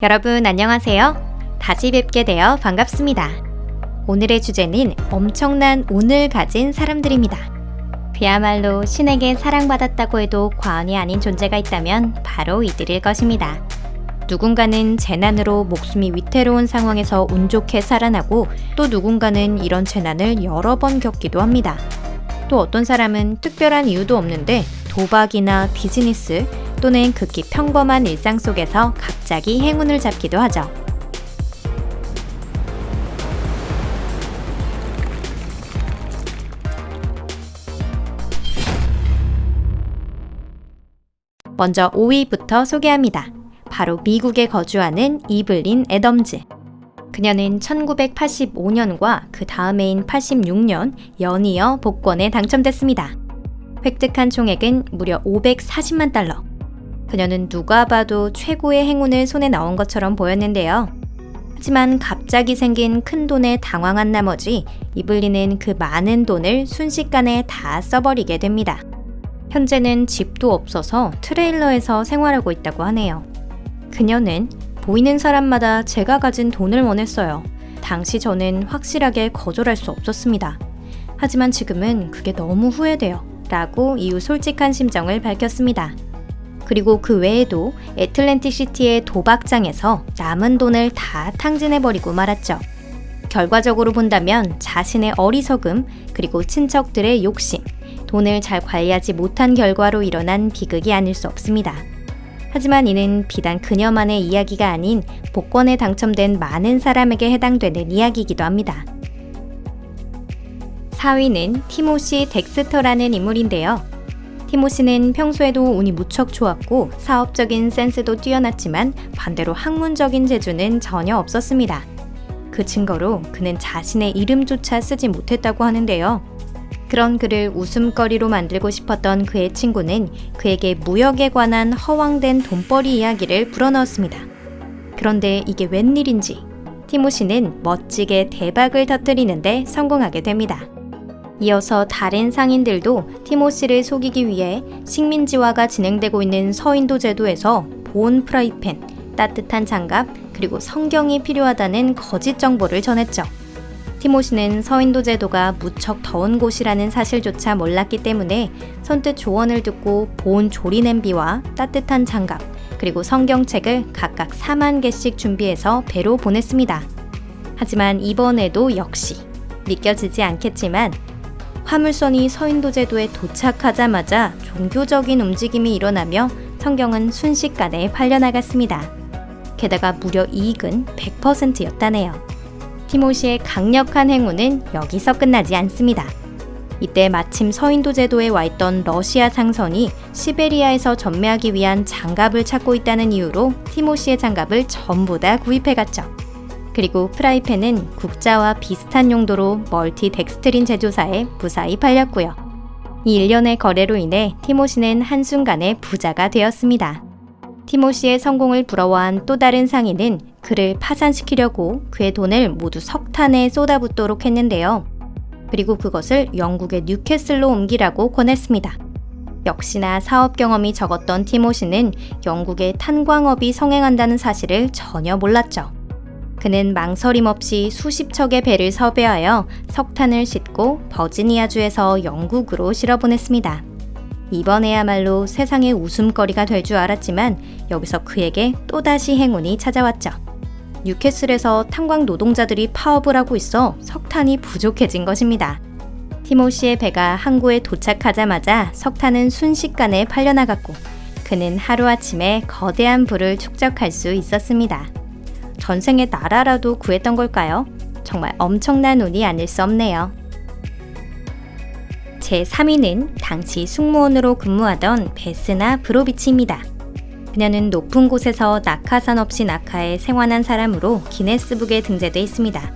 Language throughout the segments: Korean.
여러분 안녕하세요. 다시 뵙게 되어 반갑습니다. 오늘의 주제는 엄청난 운을 가진 사람들입니다. 그야말로 신에게 사랑받았다고 해도 과언이 아닌 존재가 있다면 바로 이들일 것입니다. 누군가는 재난으로 목숨이 위태로운 상황에서 운 좋게 살아나고 또 누군가는 이런 재난을 여러 번 겪기도 합니다. 또 어떤 사람은 특별한 이유도 없는데 도박이나 비즈니스 또는 극히 평범한 일상 속에서 갑자기 행운을 잡기도 하죠. 먼저 5위부터 소개합니다. 바로 미국에 거주하는 이블린 애덤즈. 그녀는 1985년과 그 다음해인 86년 연이어 복권에 당첨됐습니다. 획득한 총액은 무려 540만 달러. 그녀는 누가 봐도 최고의 행운을 손에 넣은 것처럼 보였는데요. 하지만 갑자기 생긴 큰 돈에 당황한 나머지 이블리는 그 많은 돈을 순식간에 다 써버리게 됩니다. 현재는 집도 없어서 트레일러에서 생활하고 있다고 하네요. 그녀는 보이는 사람마다 제가 가진 돈을 원했어요. 당시 저는 확실하게 거절할 수 없었습니다. 하지만 지금은 그게 너무 후회돼요. 라고 이후 솔직한 심정을 밝혔습니다. 그리고 그 외에도 애틀랜틱 시티의 도박장에서 남은 돈을 다 탕진해버리고 말았죠. 결과적으로 본다면 자신의 어리석음, 그리고 친척들의 욕심, 돈을 잘 관리하지 못한 결과로 일어난 비극이 아닐 수 없습니다. 하지만 이는 비단 그녀만의 이야기가 아닌 복권에 당첨된 많은 사람에게 해당되는 이야기이기도 합니다. 4위는 티모시 덱스터라는 인물인데요. 티모시는 평소에도 운이 무척 좋았고 사업적인 센스도 뛰어났지만 반대로 학문적인 재주는 전혀 없었습니다. 그 증거로 그는 자신의 이름조차 쓰지 못했다고 하는데요. 그런 그를 웃음거리로 만들고 싶었던 그의 친구는 그에게 무역에 관한 허황된 돈벌이 이야기를 불어넣었습니다. 그런데 이게 웬일인지 티모시는 멋지게 대박을 터뜨리는데 성공하게 됩니다. 이어서 다른 상인들도 티모시를 속이기 위해 식민지화가 진행되고 있는 서인도 제도에서 보온 프라이팬, 따뜻한 장갑, 그리고 성경이 필요하다는 거짓 정보를 전했죠. 티모시는 서인도 제도가 무척 더운 곳이라는 사실조차 몰랐기 때문에 선뜻 조언을 듣고 보온 조리 냄비와 따뜻한 장갑, 그리고 성경책을 각각 4만 개씩 준비해서 배로 보냈습니다. 하지만 이번에도 역시 믿겨지지 않겠지만 화물선이 서인도 제도에 도착하자마자 종교적인 움직임이 일어나며 성경은 순식간에 팔려나갔습니다. 게다가 무려 이익은 100%였다네요. 티모시의 강력한 행운은 여기서 끝나지 않습니다. 이때 마침 서인도 제도에 와 있던 러시아 상선이 시베리아에서 전매하기 위한 장갑을 찾고 있다는 이유로 티모시의 장갑을 전부 다 구입해 갔죠. 그리고 프라이팬은 국자와 비슷한 용도로 멀티 덱스트린 제조사에 무사히 팔렸고요. 이 일련의 거래로 인해 티모시는 한순간에 부자가 되었습니다. 티모시의 성공을 부러워한 또 다른 상인은 그를 파산시키려고 그의 돈을 모두 석탄에 쏟아붓도록 했는데요. 그리고 그것을 영국의 뉴캐슬로 옮기라고 권했습니다. 역시나 사업 경험이 적었던 티모시는 영국의 탄광업이 성행한다는 사실을 전혀 몰랐죠. 그는 망설임 없이 수십 척의 배를 섭외하여 석탄을 싣고 버지니아주에서 영국으로 실어보냈습니다. 이번에야말로 세상의 웃음거리가 될 줄 알았지만 여기서 그에게 또다시 행운이 찾아왔죠. 뉴캐슬에서 탄광 노동자들이 파업을 하고 있어 석탄이 부족해진 것입니다. 티모시의 배가 항구에 도착하자마자 석탄은 순식간에 팔려나갔고 그는 하루아침에 거대한 부를 축적할 수 있었습니다. 전생의 나라라도 구했던 걸까요? 정말 엄청난 운이 아닐 수 없네요. 제 3위는 당시 승무원으로 근무하던 베스나 브로비치입니다. 그녀는 높은 곳에서 낙하산 없이 낙하해 생환한 사람으로 기네스북에 등재돼 있습니다.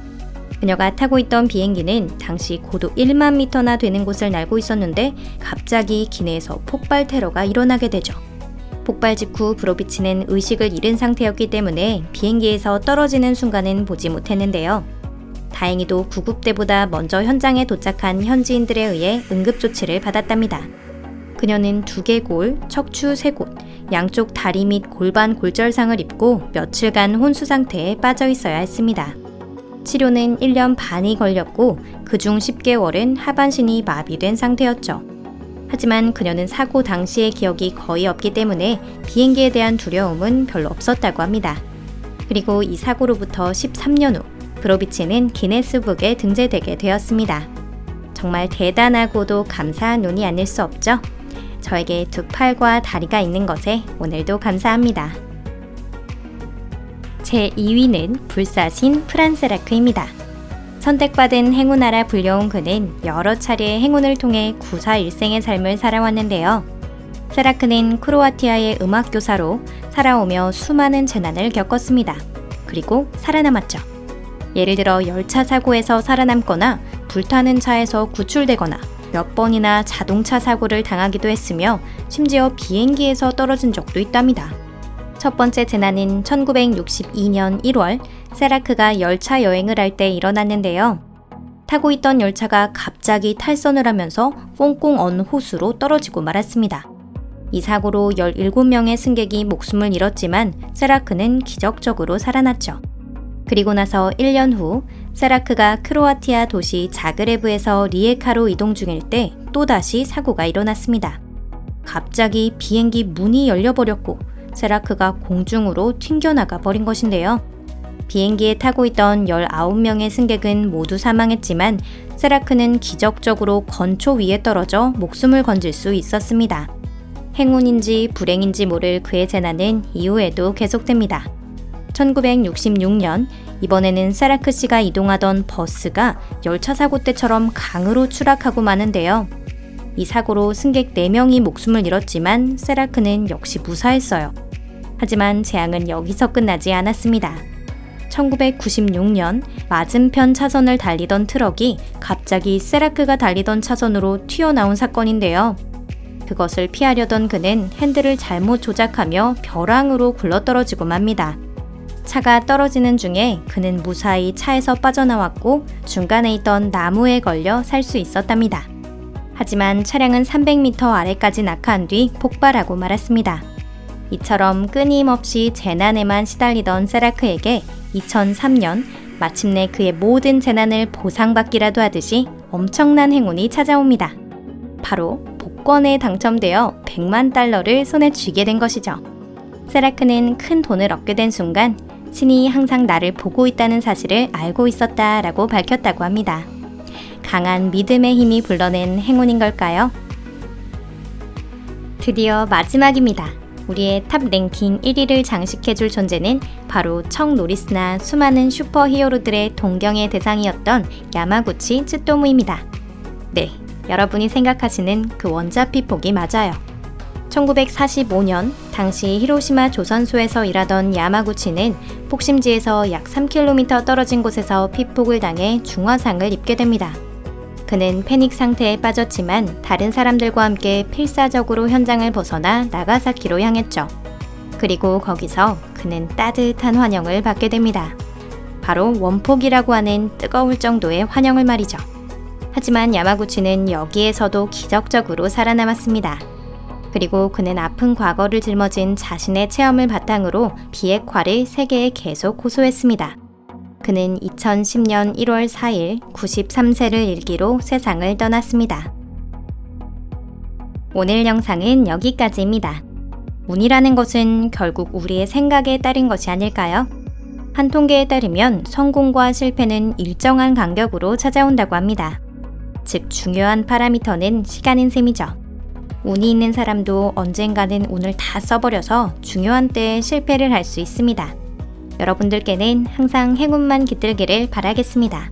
그녀가 타고 있던 비행기는 당시 고도 1만 미터나 되는 곳을 날고 있었는데 갑자기 기내에서 폭발 테러가 일어나게 되죠. 폭발 직후 브로비치는 의식을 잃은 상태였기 때문에 비행기에서 떨어지는 순간은 보지 못했는데요. 다행히도 구급대보다 먼저 현장에 도착한 현지인들에 의해 응급조치를 받았답니다. 그녀는 두개골, 척추 세 곳, 양쪽 다리 및 골반 골절상을 입고 며칠간 혼수 상태에 빠져 있어야 했습니다. 치료는 1년 반이 걸렸고 그중 10개월은 하반신이 마비된 상태였죠. 하지만 그녀는 사고 당시의 기억이 거의 없기 때문에 비행기에 대한 두려움은 별로 없었다고 합니다. 그리고 이 사고로부터 13년 후 브로비치는 기네스북에 등재되게 되었습니다. 정말 대단하고도 감사한 운이 아닐 수 없죠? 저에게 두 팔과 다리가 있는 것에 오늘도 감사합니다. 제 2위는 불사신 프란세라크입니다. 선택받은 행운아라 불려온 그는 여러 차례 행운을 통해 구사 일생의 삶을 살아왔는데요. 세라크는 크로아티아의 음악교사로 살아오며 수많은 재난을 겪었습니다. 그리고 살아남았죠. 예를 들어 열차 사고에서 살아남거나 불타는 차에서 구출되거나 몇 번이나 자동차 사고를 당하기도 했으며 심지어 비행기에서 떨어진 적도 있답니다. 첫 번째 재난은 1962년 1월 세라크가 열차 여행을 할 때 일어났는데요. 타고 있던 열차가 갑자기 탈선을 하면서 꽁꽁 언 호수로 떨어지고 말았습니다. 이 사고로 17명의 승객이 목숨을 잃었지만 세라크는 기적적으로 살아났죠. 그리고 나서 1년 후 세라크가 크로아티아 도시 자그레브에서 리에카로 이동 중일 때 또다시 사고가 일어났습니다. 갑자기 비행기 문이 열려버렸고 세라크가 공중으로 튕겨나가 버린 것인데요. 비행기에 타고 있던 19명의 승객은 모두 사망했지만 세라크는 기적적으로 건초 위에 떨어져 목숨을 건질 수 있었습니다. 행운인지 불행인지 모를 그의 재난은 이후에도 계속됩니다. 1966년 이번에는 세라크 씨가 이동하던 버스가 열차 사고 때처럼 강으로 추락하고 마는데요. 이 사고로 승객 4명이 목숨을 잃었지만 세라크는 역시 무사했어요. 하지만 재앙은 여기서 끝나지 않았습니다. 1996년 맞은편 차선을 달리던 트럭이 갑자기 세라크가 달리던 차선으로 튀어나온 사건인데요. 그것을 피하려던 그는 핸들을 잘못 조작하며 벼랑으로 굴러떨어지고 맙니다. 차가 떨어지는 중에 그는 무사히 차에서 빠져나왔고 중간에 있던 나무에 걸려 살 수 있었답니다. 하지만 차량은 300m 아래까지 낙하한 뒤 폭발하고 말았습니다. 이처럼 끊임없이 재난에만 시달리던 세라크에게 2003년 마침내 그의 모든 재난을 보상받기라도 하듯이 엄청난 행운이 찾아옵니다. 바로 복권에 당첨되어 100만 달러를 손에 쥐게 된 것이죠. 세라크는 큰 돈을 얻게 된 순간 신이 항상 나를 보고 있다는 사실을 알고 있었다라고 밝혔다고 합니다. 강한 믿음의 힘이 불러낸 행운인 걸까요? 드디어 마지막입니다. 우리의 탑 랭킹 1위를 장식해줄 존재는 바로 청 노리스나 수많은 슈퍼 히어로들의 동경의 대상이었던 야마구치 쯔토무입니다. 네, 여러분이 생각하시는 그 원자 피 폭이 맞아요. 1945년 당시 히로시마 조선소에서 일하던 야마구치는 폭심지에서 약 3km 떨어진 곳에서 피폭을 당해 중화상을 입게 됩니다. 그는 패닉 상태에 빠졌지만 다른 사람들과 함께 필사적으로 현장을 벗어나 나가사키로 향했죠. 그리고 거기서 그는 따뜻한 환영을 받게 됩니다. 바로 원폭이라고 하는 뜨거울 정도의 환영을 말이죠. 하지만 야마구치는 여기에서도 기적적으로 살아남았습니다. 그리고 그는 아픈 과거를 짊어진 자신의 체험을 바탕으로 비핵화를 세계에 계속 호소했습니다. 그는 2010년 1월 4일 93세를 일기로 세상을 떠났습니다. 오늘 영상은 여기까지입니다. 운이라는 것은 결국 우리의 생각에 따른 것이 아닐까요? 한 통계에 따르면 성공과 실패는 일정한 간격으로 찾아온다고 합니다. 즉, 중요한 파라미터는 시간인 셈이죠. 운이 있는 사람도 언젠가는 운을 다 써버려서 중요한 때에 실패를 할 수 있습니다. 여러분들께는 항상 행운만 깃들기를 바라겠습니다.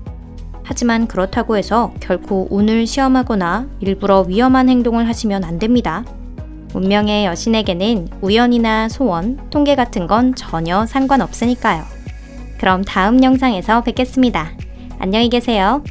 하지만 그렇다고 해서 결코 운을 시험하거나 일부러 위험한 행동을 하시면 안 됩니다. 운명의 여신에게는 우연이나 소원, 통계 같은 건 전혀 상관없으니까요. 그럼 다음 영상에서 뵙겠습니다. 안녕히 계세요.